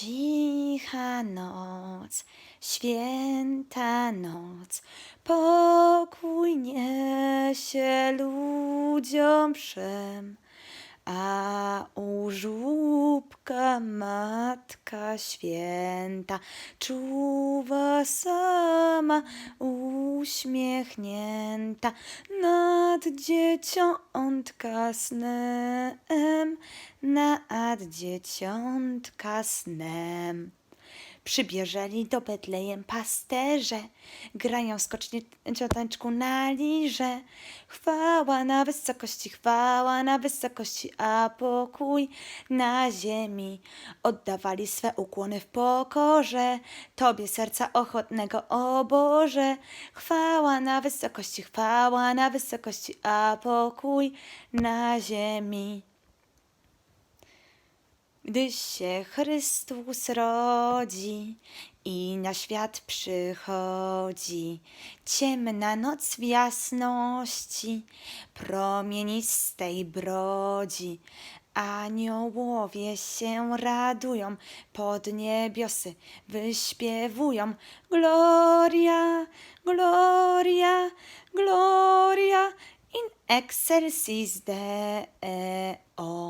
Cicha noc, święta noc, pokój niesie ludziom wszem, a u żłóbka Matka Święta czuwa sama uśmiechnięta nad dzieciątka snem, nad dzieciątka snem. Przybierzeli do Betlejem pasterze, grają skocznie ciotańczku na lirze. Chwała na wysokości, chwała na wysokości, a pokój na ziemi. Oddawali swe ukłony w pokorze, Tobie serca ochotnego, o Boże. Chwała na wysokości, chwała na wysokości, a pokój na ziemi. Gdy się Chrystus rodzi i na świat przychodzi, ciemna noc w jasności promienistej brodzi. Aniołowie się radują, pod niebiosy wyśpiewują Gloria, Gloria, Gloria in excelsis Deo.